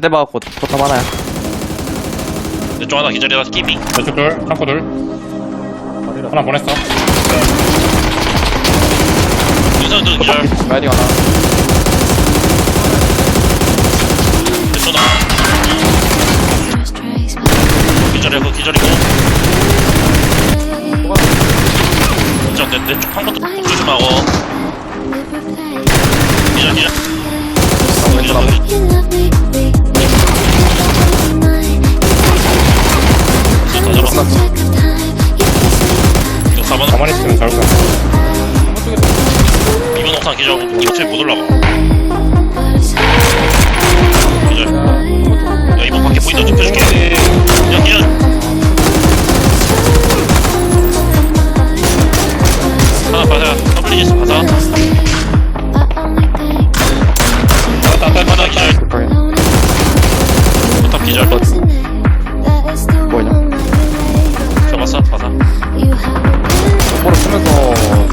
대 맞고 포탑 하나야. 왼쪽 하나 기절이다 스키밍 왼쪽 둘, 창고 둘. 하나 보냈어. 윤선도 기절 라이딩 하나 기절이고 기절이고 4번 가만히 있으면 거야. 이번 옥상 기절 이거 못 올라가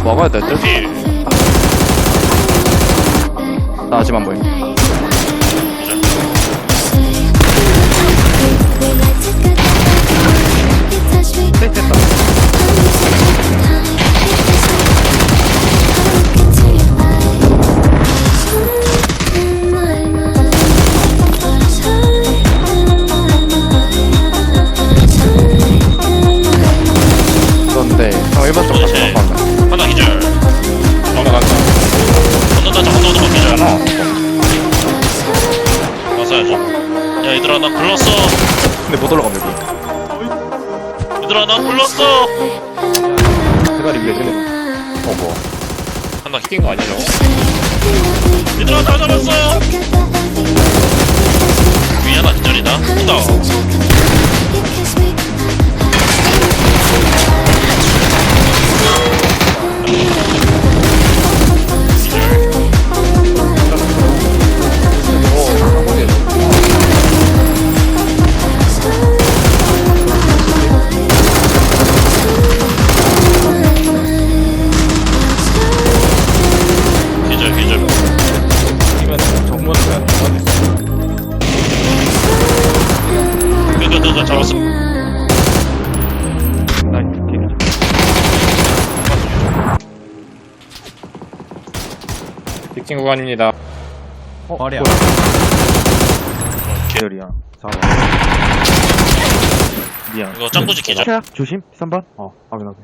막아야 될 듯? 필나 아직 안 보임. 기절 그런데 형 일반 쪽 가서 막았네. 하나 기절 넘어간다. 건너다 저 건너다 기절 하나. 맞아야죠 야 얘들아 나 불렀어 근데 못 올라가면 여기. 얘들아 나 불렀어 대가리 위에 들리네. 어 뭐. 하나 튀긴 거 아니야, 저거? 얘들아 다 잡았어 위에 하나 기절이다 온다 그거 잡았어 나이스 킬. 구간입니다. 어, 머리야. 계열이야. 4번. 미안. 이거 짱구지 기절 최악 조심. 3번. 어, 확인 확인.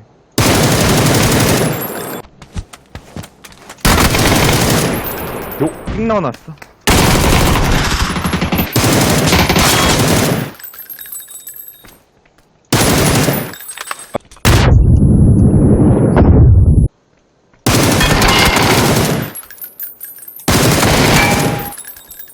요, 삥 나와놨어.